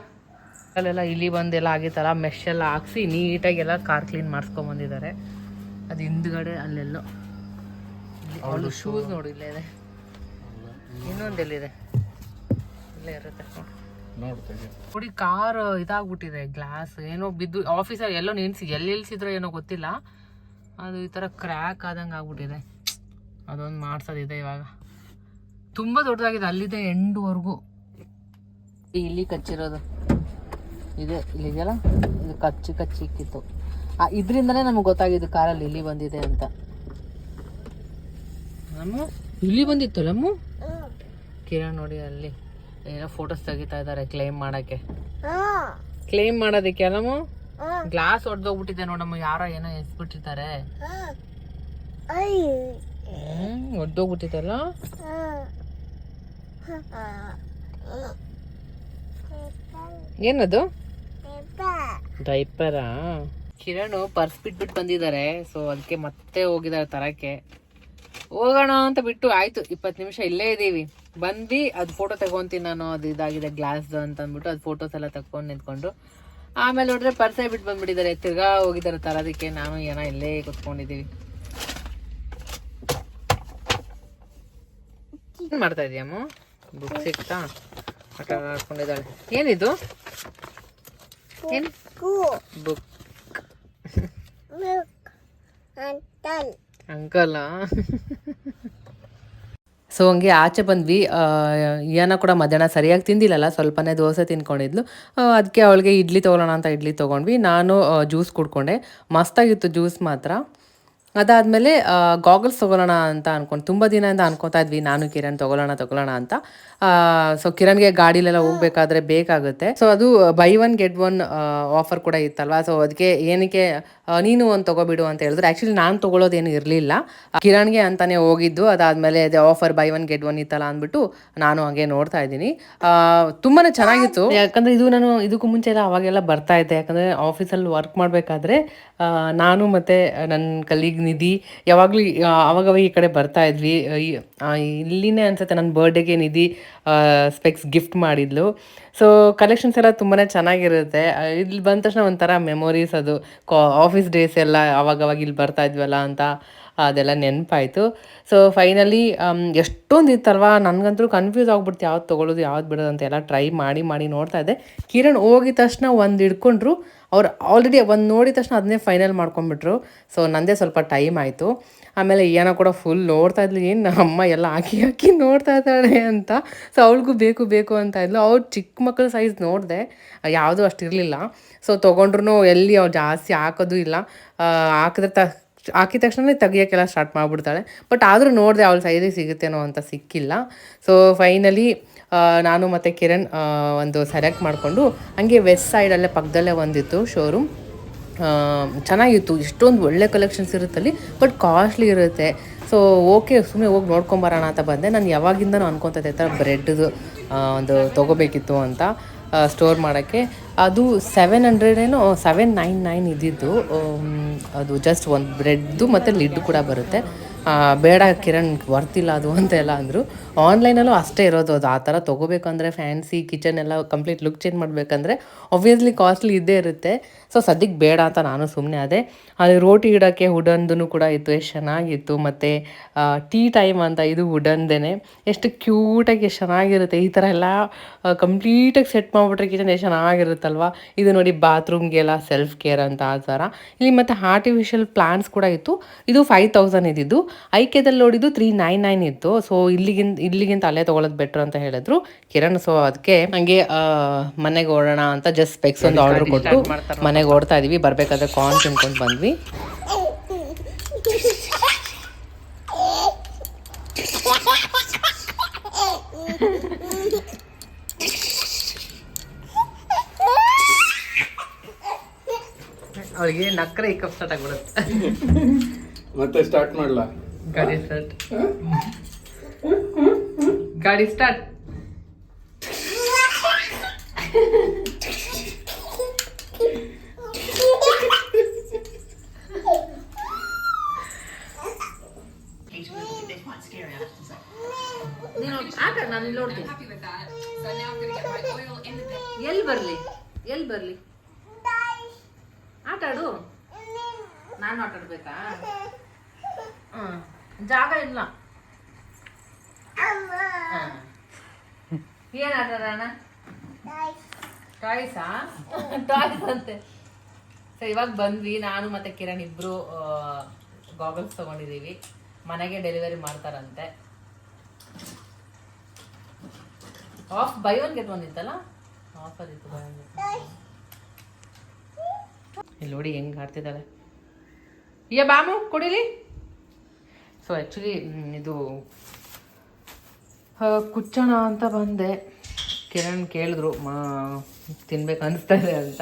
ಅಲ್ಲೆಲ್ಲ ಇಲ್ಲಿ ಬಂದೆಲ್ಲ ಆಗಿತ್ತಲ್ಲ ಮೆಶ್ ಎಲ್ಲ ಹಾಕ್ಸಿ ನೀಟಾಗಿ ಎಲ್ಲ ಕಾರ್ ಕ್ಲೀನ್ ಮಾಡಿಸ್ಕೊಂಬಂದಿದ್ದಾರೆ ಅದು ಹಿಂದ್ಗಡೆ ಅಲ್ಲೆಲ್ಲೋ. ಅವಳು ಶೂಸ್ ನೋಡಿ ಇಲ್ಲೇ ಇದೆ. ಇನ್ನೊಂದೆಲ್ಲಿದೆ? ಇಲ್ಲೇ ಇರುತ್ತೆ ನೋಡಿ ಕಾರ್ ಇದಾಗ್ಬಿಟ್ಟಿದೆ ಗ್ಲಾಸ್ ಏನೋ ಬಿದ್ದು ಆಫೀಸಲ್ಲಿ ಎಲ್ಲೋ ನಿಲ್ಸಿ ಎಲ್ಲಿ ನಿಲ್ಸಿದ್ರೋ ಏನೋ ಗೊತ್ತಿಲ್ಲ. ಅದು ಈ ಥರ ಕ್ರ್ಯಾಕ್ ಆದಂಗೆ ಆಗ್ಬಿಟ್ಟಿದೆ. ಅದೊಂದು ಮಾಡ್ಸೋದಿದೆ ಇವಾಗ. ತುಂಬ ದೊಡ್ಡದಾಗಿದೆ ಅಲ್ಲಿದೆ ಎಂಡ್ವರೆಗೂ. ಇಲ್ಲಿ ಕಚ್ಚಿರೋದು. ಇದೆ ಇಲ್ಲಿದೆಯಲ್ಲ ಇದು ಕಚ್ಚಿ ಕಚ್ಚಿ ಇಕ್ಕಿತ್ತು. ಇದರಿಂದನೇ ನಮಗೆ ಗೊತ್ತಾಗಿದ್ದು ಕಾರಲ್ಲಿ ಇಲ್ಲಿ ಬಂದಿದೆ ಅಂತ. ನಮ್ಮ ಇಲ್ಲಿ ಬಂದಿತ್ತಲ್ಲ ಅಮ್ಮು ಕಿರಣ್ ನೋಡಿ ಅಲ್ಲಿ ಏನೋ ಫೋಟೋಸ್ ತೆಗಿತಾ ಇದ್ದಾರೆ ಕ್ಲೈಮ್ ಮಾಡಕ್ಕೆ. ಕ್ಲೈಮ್ ಮಾಡೋದಕ್ಕೆ ಅಲ್ಲಮ್ಮ ಗ್ಲಾಸ್ ಹೊಡೆದೋಗ್ಬಿಟ್ಟಿದೆ ನೋಡಮ್ಮ ಯಾರೋ ಏನೋ ಎಸ್ಬಿಟ್ಟಿದ್ದಾರೆ ಹ್ಮ್ ಒಡ್ದೋಗ್ಬಿಟ್ಟಿದೆಲ್ಲ? ಏನದು? ಡೈಪರಾ ಕಿರಣ್ ಪರ್ಸ್ ಬಿಟ್ಬಿಟ್ಟು ಬಂದಿದ್ದಾರೆ ಸೊ ಅದಕ್ಕೆ ಮತ್ತೆ ಹೋಗಿದ್ದಾರೆ ತರಕ್ಕೆ. ಹೋಗೋಣ ಅಂತ ಬಿಟ್ಟು ಆಯ್ತು. ಇಪ್ಪತ್ತು ನಿಮಿಷ ಇಲ್ಲೇ ಇದ್ದೀವಿ ಬಂದು ಅದು ಫೋಟೋ ತಗೊಂತೀನಿ ನಾನು ಅದು ಇದಾಗಿದೆ ಗ್ಲಾಸ್ದು ಅಂತ ಅಂದ್ಬಿಟ್ಟು ಅದು ಫೋಟೋಸ್ ಎಲ್ಲ ತಗೊಂಡು ನಿಂತ್ಕೊಂಡು. ಆಮೇಲೆ ನೋಡಿದ್ರೆ ಪರ್ಸೆ ಬಿಟ್ಟು ಬಂದ್ಬಿಟ್ಟಿದ್ದಾರೆ. ತಿರ್ಗಾ ಹೋಗಿದ್ದಾರೆ ತರೋದಕ್ಕೆ ನಾನು ಏನೋ ಇಲ್ಲೇ ಕುತ್ಕೊಂಡಿದ್ದೀವಿ. ಏನು ಮಾಡ್ತಾ ಇದೀಯಮ್ಮ ಬುಕ್ ಸಿಕ್ತಾ ಆಟ ಆಡ್ಕೊಂಡಿದ್ದಾಳೆ. ಏನಿದು? ಏನು? ಬುಕ್ ಅಂಕಲ್ ಸೊ ಹಂಗೆ ಆಚೆ ಬಂದ್ವಿ. ಏನ ಕೂಡ ಮಧ್ಯಾಹ್ನ ಸರಿಯಾಗಿ ತಿಂದಿಲ್ಲಲ್ಲ, ಸ್ವಲ್ಪನೇ ದೋಸೆ ತಿನ್ಕೊಂಡಿದ್ಲು. ಅದಕ್ಕೆ ಅವಳಿಗೆ ಇಡ್ಲಿ ತೊಗೊಳ್ಳೋಣ ಅಂತ ಇಡ್ಲಿ ತೊಗೊಂಡ್ವಿ. ನಾನು ಜ್ಯೂಸ್ ಕುಡ್ಕೊಂಡೆ. ಮಸ್ತಾಗಿತ್ತು ಜ್ಯೂಸ್ ಮಾತ್ರ. ಅದಾದಮೇಲೆ ಗಾಗಲ್ಸ್ ತೊಗೊಳ್ಳೋಣ ಅಂತ ಅನ್ಕೊಂಡು ತುಂಬ ದಿನದಿಂದ ಅನ್ಕೊತಾ ಇದ್ವಿ, ನಾನು ಕಿರಣ್ ತೊಗೊಳ್ಳೋಣ ತೊಗೊಳ್ಳೋಣ ಅಂತ. ಸೊ ಕಿರಣ್ಗೆ ಗಾಡಿಲೆಲ್ಲ ಹೋಗ್ಬೇಕಾದ್ರೆ ಬೇಕಾಗುತ್ತೆ. ಸೊ ಅದು buy one get one offer ಕೂಡ ಇತ್ತಲ್ವಾ? ಸೊ ಅದಕ್ಕೆ ಏನಕ್ಕೆ ನೀನು ಒಂದು ತಗೋಬಿಡು ಅಂತ ಹೇಳಿದ್ರೆ. ಆ್ಯಕ್ಚುಲಿ ನಾನು ತೊಗೊಳೋದೇನು ಇರಲಿಲ್ಲ. ಕಿರಣ್ಗೆ ಅಂತಾನೆ ಹೋಗಿದ್ದು, ಅದಾದಮೇಲೆ ಅದೇ offer buy one get one ಇತ್ತಲ್ಲ ಅಂದ್ಬಿಟ್ಟು ನಾನು ಹಾಗೆ ನೋಡ್ತಾ ಇದ್ದೀನಿ. ತುಂಬಾ ಚೆನ್ನಾಗಿತ್ತು. ಯಾಕಂದರೆ ಇದು ನಾನು, ಇದಕ್ಕೂ ಮುಂಚೆ ಎಲ್ಲ ಅವಾಗೆಲ್ಲ ಬರ್ತಾ ಇದ್ದೆ. ಯಾಕಂದರೆ ಆಫೀಸಲ್ಲಿ ವರ್ಕ್ ಮಾಡಬೇಕಾದ್ರೆ ನಾನು ಮತ್ತು ನನ್ನ ಕಲೀಗ್ ನಿಧಿ ಯಾವಾಗಲೂ ಆವಾಗವಾಗ ಈ ಕಡೆ ಬರ್ತಾ ಇದ್ವಿ. ಇಲ್ಲಿನೇ ಅನ್ಸುತ್ತೆ ನನ್ನ ಬರ್ಡೇಗೆ ನಿಧಿ ಸ್ಪೆಕ್ಸ್ ಗಿಫ್ಟ್ ಮಾಡಿದ್ಲು. ಸೊ ಕಲೆಕ್ಷನ್ಸ್ ಎಲ್ಲ ತುಂಬಾ ಚೆನ್ನಾಗಿರುತ್ತೆ. ಇಲ್ಲಿ ಬಂದ ತಕ್ಷಣ ಒಂಥರ ಮೆಮೊರೀಸ್ ಅದು. ಆಫೀಸ್ ಡೇಸ್ ಎಲ್ಲ ಆವಾಗವಾಗ ಇಲ್ಲಿ ಬರ್ತಾ ಇದ್ವಲ್ಲ ಅಂತ ಅದೆಲ್ಲ ನೆನಪಾಯಿತು. ಸೊ ಫೈನಲಿ ಎಷ್ಟೊಂದು ಇತ್ತಲ್ವಾ? ನನಗಂತೂ ಕನ್ಫ್ಯೂಸ್ ಆಗ್ಬಿಡ್ತು. ಯಾವ್ದು ತೊಗೊಳ್ಳೋದು ಯಾವ್ದು ಬಿಡೋದು ಅಂತ ಎಲ್ಲ ಟ್ರೈ ಮಾಡಿ ಮಾಡಿ ನೋಡ್ತಾ ಇದ್ದೆ. ಕಿರಣ್ ಹೋಗಿದ ತಕ್ಷಣ ಒಂದು ಹಿಡ್ಕೊಂಡ್ರು. ಅವ್ರು ಆಲ್ರೆಡಿ ಒಂದು ನೋಡಿದ ತಕ್ಷಣ ಅದನ್ನೇ ಫೈನಲ್ ಮಾಡ್ಕೊಂಡ್ಬಿಟ್ರು. ಸೊ ನಂದೇ ಸ್ವಲ್ಪ ಟೈಮ್ ಆಯಿತು. ಆಮೇಲೆ ಏನೋ ಕೂಡ ಫುಲ್ ನೋಡ್ತಾ ಇದ್ಲು. ಏನು ಅಮ್ಮ ಎಲ್ಲ ಹಾಕಿ ಹಾಕಿ ನೋಡ್ತಾ ಇದ್ದಾಳೆ ಅಂತ. ಸೊ ಅವಳಿಗೂ ಬೇಕು ಬೇಕು ಅಂತ ಇದ್ಲು. ಅವ್ರು ಚಿಕ್ಕ ಮಕ್ಕಳ ಸೈಜ್ ನೋಡಿದೆ. ಯಾವುದೂ ಅಷ್ಟಿರಲಿಲ್ಲ ಸೊ ತೊಗೊಂಡ್ರು ಎಲ್ಲಿ ಅವ್ರು ಜಾಸ್ತಿ ಹಾಕೋದು ಇಲ್ಲ. ಹಾಕಿದ್ರೆ ತ, ಹಾಕಿದ ತಕ್ಷಣ ತೆಗಿಯೋಕ್ಕೆಲ್ಲ ಸ್ಟಾರ್ಟ್ ಮಾಡಿಬಿಡ್ತಾಳೆ. ಬಟ್ ಆದರೂ ನೋಡಿದೆ ಅವಳ ಸೈಜಿಗೆ ಸಿಗುತ್ತೇನೋ ಅಂತ ಸಿಕ್ಕಿಲ್ಲ. ಸೊ ಫೈನಲಿ ನಾನು ಮತ್ತು ಕಿರಣ್ ಒಂದು ಸೆಲೆಕ್ಟ್ ಮಾಡಿಕೊಂಡು ಹಂಗೆ ವೆಸ್ಟ್ ಸೈಡಲ್ಲೇ ಪಕ್ಕದಲ್ಲೇ ಒಂದಿತ್ತು ಶೋರೂಮ್ ಚೆನ್ನಾಗಿತ್ತು. ಇಷ್ಟೊಂದು ಒಳ್ಳೆ ಕಲೆಕ್ಷನ್ಸ್ ಇರುತ್ತಲ್ಲಿ ಬಟ್ ಕಾಸ್ಟ್ಲಿ ಇರುತ್ತೆ. ಸೊ ಓಕೆ ಸುಮ್ಮನೆ ಹೋಗಿ ನೋಡ್ಕೊಂಬರೋಣ ಅಂತ ಬಂದೆ. ನಾನು ಯಾವಾಗಿಂದನೂ ಅನ್ಕೊತಿದ್ದೆ, ಈ ಥರ ಬ್ರೆಡ್ದು ಒಂದು ತೊಗೋಬೇಕಿತ್ತು ಅಂತ ಸ್ಟೋರ್ ಮಾಡೋಕ್ಕೆ. ಅದು ಸೆವೆನ್ ಹಂಡ್ರೆಡ್ ಏನೋ ಸೆವೆನ್ ನೈನ್ ನೈನ್ ಇದ್ದಿದ್ದು. ಅದು ಜಸ್ಟ್ ಒಂದು ಬ್ರೆಡ್ದು ಮತ್ತು ಲಿಡ್ ಕೂಡ ಬರುತ್ತೆ. ಬೇಡ ಕಿರಣ್, ವರ್ತಿಲ್ಲ ಅದು ಅಂತ ಎಲ್ಲ ಅಂದರು. ಆನ್ಲೈನಲ್ಲೂ ಅಷ್ಟೇ ಇರೋದು ಅದು. ಆ ಥರ ತೊಗೋಬೇಕಂದ್ರೆ ಫ್ಯಾನ್ಸಿ ಕಿಚನ್ ಎಲ್ಲ ಕಂಪ್ಲೀಟ್ ಲುಕ್ ಚೇಂಜ್ ಮಾಡಬೇಕಂದ್ರೆ ಒಬ್ವಿಯಸ್ಲಿ ಕಾಸ್ಟ್ಲಿ ಇದ್ದೇ ಇರುತ್ತೆ. ಸೊ ಸದ್ಯಕ್ಕೆ ಬೇಡ ಅಂತ ನಾನು ಸುಮ್ಮನೆ ಅದೇ ಅಲ್ಲಿ ರೋಟಿ ಇಡೋಕ್ಕೆ ವುಡನ್ದು ಕೂಡ ಇತ್ತು. ಎಷ್ಟು ಚೆನ್ನಾಗಿತ್ತು. ಮತ್ತು ಟೀ ಟೈಮ್ ಅಂತ ಇದು ವುಡನ್ದೇನೆ ಎಷ್ಟು ಕ್ಯೂಟಾಗಿ ಚೆನ್ನಾಗಿರುತ್ತೆ. ಈ ಥರ ಎಲ್ಲ ಕಂಪ್ಲೀಟಾಗಿ ಸೆಟ್ ಮಾಡಿಬಿಟ್ರೆ ಕಿಚನ್ ಎಷ್ಟು ಚೆನ್ನಾಗಿರುತ್ತಲ್ವ? ಇದು ನೋಡಿ ಬಾತ್ರೂಮ್ಗೆಲ್ಲ ಸೆಲ್ಫ್ ಕೇರ್ ಅಂತ ಆ ಥರ ಇಲ್ಲಿ ಮತ್ತು ಆರ್ಟಿಫಿಷಿಯಲ್ ಪ್ಲಾಂಟ್ಸ್ ಕೂಡ ಇತ್ತು. ಇದು ಫೈವ್ ತೌಸಂಡ್ ಇದ್ದಿದ್ದು. ಐಕೆದಲ್ಲಿ ನೋಡಿದ್ದು ತ್ರೀ ನೈನ್ ನೈನ್ ಇತ್ತು. ಸೊ ಇಲ್ಲಿಗಿಂತ ಇಲ್ಲಿಗಿಂತ ಅಲ್ಲೇ ತೊಗೊಳೋದು ಬೆಟ್ರ್ ಅಂತ ಹೇಳಿದ್ರು. ಕಿರಣ್ ಸೊ ಅದಕ್ಕೆ ಹಂಗೆ ಮನೆಗೆ ಓಡೋಣ ಅಂತ ಜಸ್ಟ್ ಸ್ಪೆಕ್ಸ್ ಒಂದು ಆರ್ಡರ್ ಕೊಟ್ಟು ಮನೆಗೆ ಓಡ್ತಾ ಇದೀವಿ. ಬರಬೇಕಾದ್ರೆ ಕಾರ್ನ್ ತಿನ್ಕೊಂಡು ಬಂದ್ವಿ. ಅವ್ರಿಗೆ ನಕ್ಕರೆ ಈ ಕಪ್ ಸ್ಟಾರ್ಟ್ ಆಗ್ಬಿಡುತ್ತೆ. ಮತ್ತೆ ಸ್ಟಾರ್ಟ್ ಮಾಡ್ಲಾ? ಗಾಡಿ ಸ್ಟಾರ್ಟ್ ಗಾಡಿ ಸ್ಟಾರ್ಟ್ ನೀನು ಆಟ ನಾನು ಇಲ್ಲಿ ನೋಡ್ತೀನಿ ಎಲ್ಲಿ ಬರಲಿ ಎಲ್ಲಿ ಬರಲಿ ಆಟ ಆಡು ನಾನು ಆಟ ಆಡ್ಬೇಕಾ ಹ್ಮ್ ಇಲ್ಲ ಏನ್ ಆಟ ಆಡೋಣ? ಟಾಯ್ಸಾ ಟಾಯ್ಸ್ ಅಂತೆ. ಸೊ ಇವಾಗ ಬಂದ್ವಿ ನಾನು ಮತ್ತೆ ಕಿರಣ್ ಇಬ್ರು ಗಾಗಲ್ಸ್ ತಗೊಂಡಿದೀವಿ. ಮನೆಗೆ ಡೆಲಿವರಿ ಮಾಡ್ತಾರಂತೆ. Off buy one get one ಇತ್ತಲ್ಲ? ಆಫರ್ ಇತ್ತು ಬೈ ಒನ್ ಇಲ್ಲಿ ನೋಡಿ ಹೆಂಗ್ ಆಡ್ತಿದ್ದಾಳೆ. ಏ ಬಾಮು ಕುಡಿಲಿ? ಸೊ ಆ್ಯಕ್ಚುಲಿ ಇದು ಕುಚ್ಚಣ ಅಂತ ಬಂದೆ. ಕಿರಣ್ ಕೇಳಿದ್ರು ಮಾ ತಿನ್ಬೇಕು ಅನಿಸ್ತಾ ಇದೆ ಅಂತ.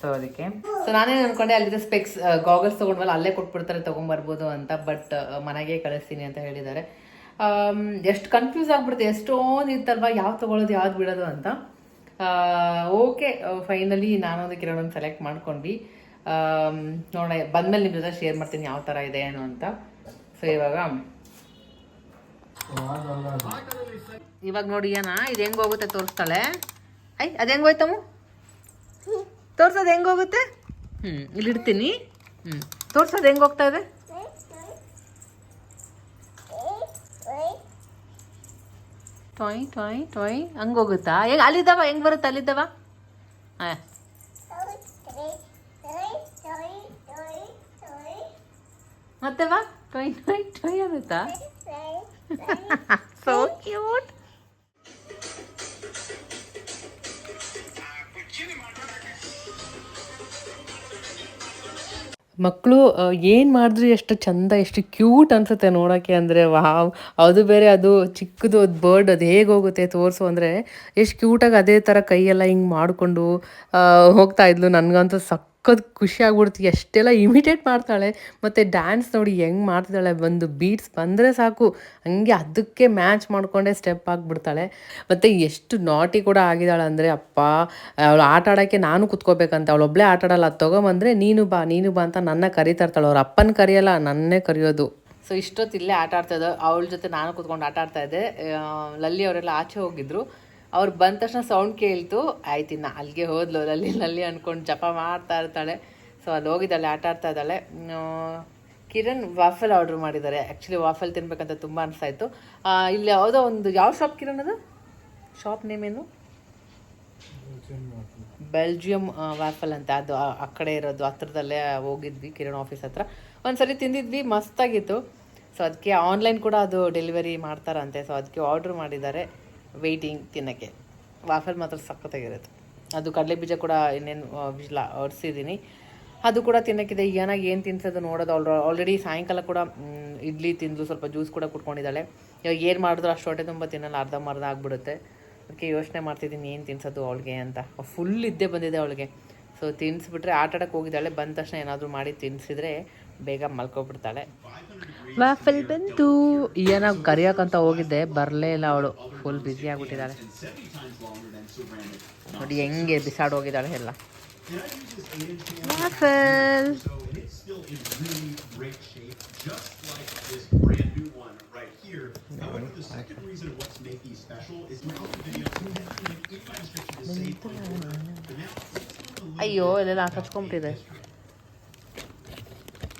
ಸೊ ಅದಕ್ಕೆ. ಸೊ ನಾನೇನು ಅನ್ಕೊಂಡೆ ಅಲ್ಲಿದ್ದ ಸ್ಪೆಕ್ಸ್ ಗಾಗಲ್ಸ್ ತೊಗೊಂಡ್ಮೇಲೆ ಅಲ್ಲೇ ಕೊಟ್ಬಿಡ್ತಾರೆ ತೊಗೊಂಬರ್ಬೋದು ಅಂತ ಬಟ್ ಮನೆಗೆ ಕಳಿಸ್ತೀನಿ ಅಂತ ಹೇಳಿದ್ದಾರೆ. ಎಷ್ಟು ಕನ್ಫ್ಯೂಸ್ ಆಗ್ಬಿಡುತ್ತೆ ಎಷ್ಟೊಂದು ಇತ್ತಲ್ವ ಯಾವ್ದು ತೊಗೊಳೋದು ಯಾವ್ದು ಬಿಡೋದು ಅಂತ. ಓಕೆ ಫೈನಲಿ ನಾನೊಂದು ಕಿರಣೊಂದು ಸೆಲೆಕ್ಟ್ ಮಾಡ್ಕೊಂಡ್ವಿ. ಆಮ್, ನೋಡೋಣ ಬಂದ್ಮೇಲೆ ನಿಮ್ಮ ಜೊತೆ ಶೇರ್ ಮಾಡ್ತೀನಿ ಯಾವ ಥರ ಇದೆ ಏನು ಅಂತ. ಇವಾಗ ಇವಾಗ ನೋಡಿ ಏನ ಇದು ಹೆಂಗ್ ಹೋಗುತ್ತೆ ತೋರಿಸ್ತಾಳೆ. ಐ, ಅದು ಹೆಂಗ್ ಹೋಯ್ತಮ್ಮ? ತೋರ್ಸೋದು ಹೆಂಗ್ ಹೋಗುತ್ತೆ? ಇಲ್ಲಿ ಇಡ್ತೀನಿ. ಹ್ಮ್, ತೋರ್ಸೋದು ಹೆಂಗ್ ಹೋಗ್ತಾ ಇದೆ? ಟೊಯ್ ಟೊಯ್ ಟೊಯ್, ಹಂಗ್ ಹೋಗುತ್ತಾ? ಹೆಂಗ್ ಅಲ್ಲಿದ್ದಾವ, ಹೆಂಗ್ ಬರುತ್ತೆ ಅಲ್ಲಿದ್ದಾವ? ಹಾಂ ಮತ್ತೆ ಬಾ ಟೊಯ್ ಟೊಯ್ ಟೊಯ್ ಸೋ ಕ್ಯೂಟ್ ಮಕ್ಕಳು ಏನು ಮಾಡಿದ್ರು ಎಷ್ಟು ಚಂದ, ಎಷ್ಟು ಕ್ಯೂಟ್ ಅನ್ಸುತ್ತೆ ನೋಡೋಕ್ಕೆ ಅಂದರೆ, ವಾವ್, ಅದು ಬೇರೆ, ಅದು ಚಿಕ್ಕದು, ಅದು ಬರ್ಡ್ ಅದು ಹೇಗೆ ಹೋಗುತ್ತೆ ತೋರಿಸು ಅಂದರೆ, ಎಷ್ಟು ಕ್ಯೂಟಾಗಿ ಅದೇ ಥರ ಕೈಯೆಲ್ಲ ಹಿಂಗೆ ಮಾಡಿಕೊಂಡು ಹೋಗ್ತಾ ಇದ್ಲು. ನನಗಂತೂ ಸಕ್ಕತ್ ಖುಷಿ ಆಗ್ಬಿಡ್ತು. ಎಷ್ಟೆಲ್ಲ ಇಮಿಟೇಟ್ ಮಾಡ್ತಾಳೆ. ಮತ್ತು ಡ್ಯಾನ್ಸ್ ನೋಡಿ ಹೆಂಗೆ ಮಾಡ್ತಿದ್ದಾಳೆ. ಒಂದು ಬೀಟ್ಸ್ ಬಂದರೆ ಸಾಕು. ಹಂಗೆ ಅದಕ್ಕೆ ಮ್ಯಾಚ್ ಮಾಡಿಕೊಂಡೇ ಸ್ಟೆಪ್ ಆಗಿಬಿಡ್ತಾಳೆ. ಮತ್ತು ಎಷ್ಟು ನಾಟಿ ಕೂಡ ಆಗಿದ್ದಾಳೆ ಅಂದರೆ, ಅಪ್ಪ, ಅವಳು ಆಟ ಆಡೋಕ್ಕೆ ನಾನು ಕುತ್ಕೋಬೇಕಂತ. ಅವಳು ಒಬ್ಬಳೇ ಆಟ ಆಡಲ್ಲ. ಅದು ತೊಗೊಂಬಂದರೆ ನೀನು ಬಾ ನೀನು ಬಾ ಅಂತ ನನ್ನ ಕರೀತಾ ಇರ್ತಾಳೆ ಅವ್ರ ಅಪ್ಪನ ಕರೆಯಲ್ಲ, ನನ್ನೇ ಕರೆಯೋದು. ಸೊ ಇಷ್ಟೊತ್ತು ಇಲ್ಲೇ ಆಟ ಆಡ್ತಾ ಇದ್ದೆ. ಅವಳ ಜೊತೆ ನಾನು ಕುತ್ಕೊಂಡು ಆಟ ಆಡ್ತಾಯಿದ್ದೆ ಲಲ್ಲಿ ಅವರೆಲ್ಲ ಆಚೆ ಹೋಗಿದ್ರು. ಅವ್ರು ಬಂದ ತಕ್ಷಣ ಸೌಂಡ್ ಕೇಳ್ತು, ಆಯ್ತು ಇನ್ನು ಅಲ್ಲಿಗೆ ಹೋದ್ಲು, ಅಲ್ಲಿ ನಲ್ಲಿ ಅಂದ್ಕೊಂಡು ಜಪ ಮಾಡ್ತಾ ಇರ್ತಾಳೆ. ಸೊ ಅಲ್ಲಿ ಹೋಗಿದ್ದಾಳೆ, ಆಟ ಆಡ್ತಾ ಇದ್ದಾಳೆ. ಕಿರಣ್ ವಾಫಲ್ ಆರ್ಡರ್ ಮಾಡಿದ್ದಾರೆ. ಆ್ಯಕ್ಚುಲಿ ವಾಫಲ್ ತಿನ್ಬೇಕಂತ ತುಂಬ ಅನಿಸ್ತಾಯಿತ್ತು. ಇಲ್ಲಿ ಯಾವುದೋ ಒಂದು, ಯಾವ ಶಾಪ್ ಕಿರಣ್ ಅದು? ಶಾಪ್ ನೇಮ್ ಏನು? ಬೆಲ್ಜಿಯಂ ವ್ಯಾಫಲ್ ಅಂತ. ಅದು ಆ- ಕಡೆ ಇರೋದು, ಹತ್ರದಲ್ಲೇ ಹೋಗಿದ್ವಿ, ಕಿರಣ್ ಆಫೀಸ್ ಹತ್ರ. ಒಂದ್ಸರಿ ತಿಂದಿದ್ವಿ, ಮಸ್ತಾಗಿತ್ತು. ಸೊ ಅದಕ್ಕೆ ಆನ್ಲೈನ್ ಕೂಡ ಅದು ಡೆಲಿವರಿ ಮಾಡ್ತಾರಂತೆ. ಸೊ ಅದಕ್ಕೆ ಆರ್ಡ್ರ್ ಮಾಡಿದ್ದಾರೆ. ವೆಯ್ಟಿಂಗ್ ತಿನ್ನೋಕ್ಕೆ. ವಾಫಲ್ ಮಾತ್ರ ಸಖತ್ತಾಗಿರುತ್ತೆ. ಅದು ಕಡಲೆ ಬೀಜ ಕೂಡ ಇನ್ನೇನು ಬಿಜಲ ಒಡಿಸಿದ್ದೀನಿ ಅದು ಕೂಡ ತಿನ್ನೋಕ್ಕಿದೆ. ಏನಾಗಿ ಏನು ತಿನ್ಸೋದು ನೋಡೋದು. ಆಲ್ರ ಆಲ್ರೆಡಿ ಸಾಯಂಕಾಲ ಕೂಡ ಇಡ್ಲಿ ತಿಂದು ಸ್ವಲ್ಪ ಜ್ಯೂಸ್ ಕೂಡ ಕುಟ್ಕೊಂಡಿದ್ದಾಳೆ ಇವಾಗ ಏನು ಮಾಡಿದ್ರು ಅಷ್ಟು ಹೊಟ್ಟೆ ತುಂಬ ತಿನ್ನಲ್ಲ. ಮರ್ಧ ಆಗ್ಬಿಡುತ್ತೆ. ಅದಕ್ಕೆ ಯೋಚನೆ ಮಾಡ್ತಿದ್ದೀನಿ ಏನು ತಿನ್ಸೋದು ಅವಳಿಗೆ ಅಂತ. ಫುಲ್ ಇದ್ದೇ ಬಂದಿದೆ ಅವಳಿಗೆ. ಸೊ ತಿನ್ಸ್ಬಿಟ್ರೆ ಆಟ ಆಡೋಕ್ಕೆ ಹೋಗಿದ್ದಾಳೆ. ಬಂದ ತಕ್ಷಣ ಏನಾದರೂ ಮಾಡಿ ತಿನ್ಸಿದ್ರೆ ಬೇಗ ಮಲ್ಕೊಬಿಡ್ತಾಳೆ. ವ್ಯಾಫೆಲ್ ಬಂತು. ಏನೋ ಕರಿಯೋಕಂತ ಹೋಗಿದ್ದೆ, ಬರಲೇ ಇಲ್ಲ ಅವಳು. ಫುಲ್ ಬಿಸಿ ಆಗ್ಬಿಟ್ಟಿದ್ದಾಳೆ ನೋಡಿ ಹೆಂಗೆ ಬಿಸಾಡಿ ಹೋಗಿದ್ದಾಳೆ ಎಲ್ಲ. ವ್ಯಾಫೆಲ್ ಅಯ್ಯೋ, ಎಲ್ಲೆಲ್ಲ ಹಚ್ಕೊಂಬಿಟ್ಟಿದೆ about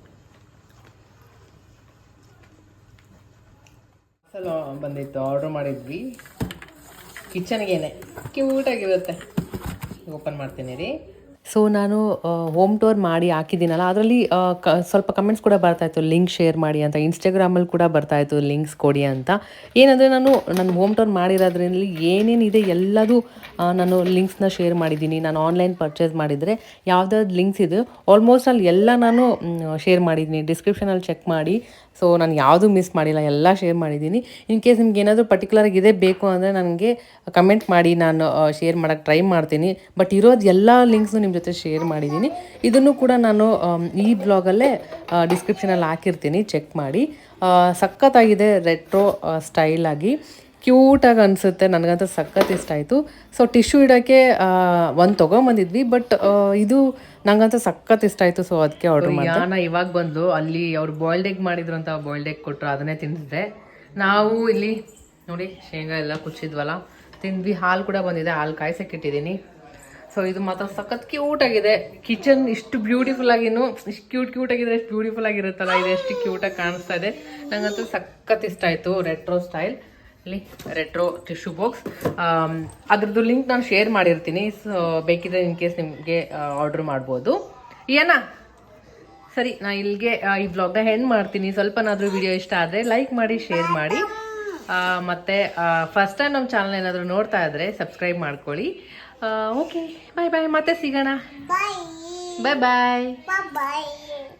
ಸಲ ಬಂದಿತ್ತು ಆರ್ಡ್ರ್ ಮಾಡಿದ್ವಿ. ಕಿಚನ್ಗೇನೆ ಕ್ಯೂಟಾಗಿರುತ್ತೆ ಓಪನ್ ಮಾಡ್ತೀನಿ ರೀ ಸೊ ನಾನು ಹೋಮ್ ಟೂರ್ ಮಾಡಿ ಹಾಕಿದ್ದೀನಲ್ಲ, ಅದರಲ್ಲಿ ಕ, ಸ್ವಲ್ಪ ಕಮೆಂಟ್ಸ್ ಕೂಡ ಬರ್ತಾಯಿತ್ತು ಲಿಂಕ್ ಶೇರ್ ಮಾಡಿ ಅಂತ ಇನ್ಸ್ಟಾಗ್ರಾಮಲ್ಲಿ ಕೂಡ ಬರ್ತಾಯಿತ್ತು ಲಿಂಕ್ಸ್ ಕೊಡಿ ಅಂತ. ಏನಂದರೆ ನಾನು ನನ್ನ ಹೋಮ್ ಟೂರ್ ಮಾಡಿರೋದ್ರಲ್ಲಿ ಏನೇನಿದೆ ಎಲ್ಲದೂ ನಾನು ಲಿಂಕ್ಸ್ನ ಶೇರ್ ಮಾಡಿದ್ದೀನಿ. ನಾನು ಆನ್ಲೈನ್ ಪರ್ಚೇಸ್ ಮಾಡಿದರೆ ಯಾವುದಾದ್ರು ಲಿಂಕ್ಸ್ ಇದೆ ಆಲ್ಮೋಸ್ಟ್ ಅಲ್ಲಿ ಎಲ್ಲ ನಾನು ಶೇರ್ ಮಾಡಿದ್ದೀನಿ. ಡಿಸ್ಕ್ರಿಪ್ಷನಲ್ಲಿ ಚೆಕ್ ಮಾಡಿ. ಸೊ ನಾನು ಯಾವುದೂ ಮಿಸ್ ಮಾಡಿಲ್ಲ, ಎಲ್ಲ ಶೇರ್ ಮಾಡಿದ್ದೀನಿ. ಇನ್ ಕೇಸ್ ನಿಮ್ಗೆ ಏನಾದರೂ ಪರ್ಟಿಕ್ಯುಲರಾಗಿ ಇದೇ ಬೇಕು ಅಂದರೆ ನನಗೆ ಕಮೆಂಟ್ ಮಾಡಿ, ನಾನು ಶೇರ್ ಮಾಡೋಕ್ಕೆ ಟ್ರೈ ಮಾಡ್ತೀನಿ. ಬಟ್ ಇರೋದು ಎಲ್ಲ ಲಿಂಕ್ಸ್ನು ನಿಮ್ಮ ಜೊತೆ ಶೇರ್ ಮಾಡಿದ್ದೀನಿ. ಇದನ್ನು ಕೂಡ ನಾನು ಈ ಬ್ಲಾಗಲ್ಲೇ ಡಿಸ್ಕ್ರಿಪ್ಷನಲ್ಲಿ ಹಾಕಿರ್ತೀನಿ. ಚೆಕ್ ಮಾಡಿ. ಸಖತ್ತಾಗಿದೆ ರೆಟ್ರೋ ಸ್ಟೈಲಾಗಿ ಕ್ಯೂಟಾಗಿ ಅನಿಸುತ್ತೆ. ನನಗಂತೂ ಸಖತ್ ಇಷ್ಟ ಆಯಿತು. ಸೊ ಟಿಶ್ಯೂ ಇಡೋಕ್ಕೆ ಒಂದು ತೊಗೊಂಬಂದಿದ್ವಿ ಬಟ್ ಇದು ನಂಗಂತೂ ಸಖತ್ ಇಷ್ಟ ಆಯಿತು. ಸೊ ಅದಕ್ಕೆ ಆರ್ಡರ್ ಮಾಡಿ ಇವಾಗ ಬಂದು ಅಲ್ಲಿ ಅವ್ರು ಬಾಯ್ಲ್ಡ್ ಎಗ್ ಮಾಡಿದ್ರು ಅಂತ ಬಾಯ್ಲ್ಡ್ ಎಗ್ ಕೊಟ್ಟರು ಅದನ್ನೇ ತಿಂದಿದ್ದೆ. ನಾವು ಇಲ್ಲಿ ನೋಡಿ ಶೇಂಗಾ ಎಲ್ಲ ಕುಚ್ಚಿದ್ವಲ್ಲ ತಿಂದ್ವಿ. ಹಾಲು ಕೂಡ ಬಂದಿದೆ. ಹಾಲು ಕಾಯಿಸಕ್ಕೆ ಇಟ್ಟಿದ್ದೀನಿ. ಸೊ ಇದು ಮಾತ್ರ ಸಖತ್ ಕ್ಯೂಟ್ ಆಗಿದೆ. ಕಿಚನ್ ಇಷ್ಟು ಬ್ಯೂಟಿಫುಲ್ ಆಗಿನೂ ಇಷ್ಟು ಕ್ಯೂಟ್ ಕ್ಯೂಟ್ ಆಗಿದ್ರೆ ಎಷ್ಟು ಬ್ಯೂಟಿಫುಲ್ ಆಗಿರುತ್ತಲ್ಲ? ಇದು ಎಷ್ಟು ಕ್ಯೂಟಾಗಿ ಕಾಣಿಸ್ತಾ ಇದೆ. ನಂಗಂತೂ ಸಖತ್ ಇಷ್ಟ ಆಯಿತು ರೆಟ್ರೋ ಸ್ಟೈಲ್ ಇಲ್ಲಿ ರೆಟ್ರೋ ಟಿಶ್ಯೂ ಬಾಕ್ಸ್ ಅದ್ರದ್ದು ಲಿಂಕ್ ನಾನು ಶೇರ್ ಮಾಡಿರ್ತೀನಿ. ಸೊ ಬೇಕಿದ್ರೆ ಇನ್ ಕೇಸ್ ನಿಮಗೆ ಆರ್ಡ್ರ್ ಮಾಡ್ಬೋದು. ಏನಾ? ಸರಿ, ನಾ ಇಲ್ಲಿಗೆ ಈ ಬ್ಲಾಗ್ನ ಹೆಂಡ್ ಮಾಡ್ತೀನಿ. ಸ್ವಲ್ಪನಾದರೂ ವಿಡಿಯೋ ಇಷ್ಟ ಆದರೆ ಲೈಕ್ ಮಾಡಿ ಶೇರ್ ಮಾಡಿ. ಮತ್ತು ಫಸ್ಟ್ ಟೈಮ್ ನಮ್ಮ ಚಾನಲ್ ಏನಾದರೂ ನೋಡ್ತಾ ಇದ್ರೆ ಸಬ್ಸ್ಕ್ರೈಬ್ ಮಾಡ್ಕೊಳ್ಳಿ. ಓಕೆ ಬಾಯ್ ಬಾಯ್ ಮತ್ತೆ ಸಿಗೋಣ ಬಾಯ್ ಬಾಯ್ Bye bye.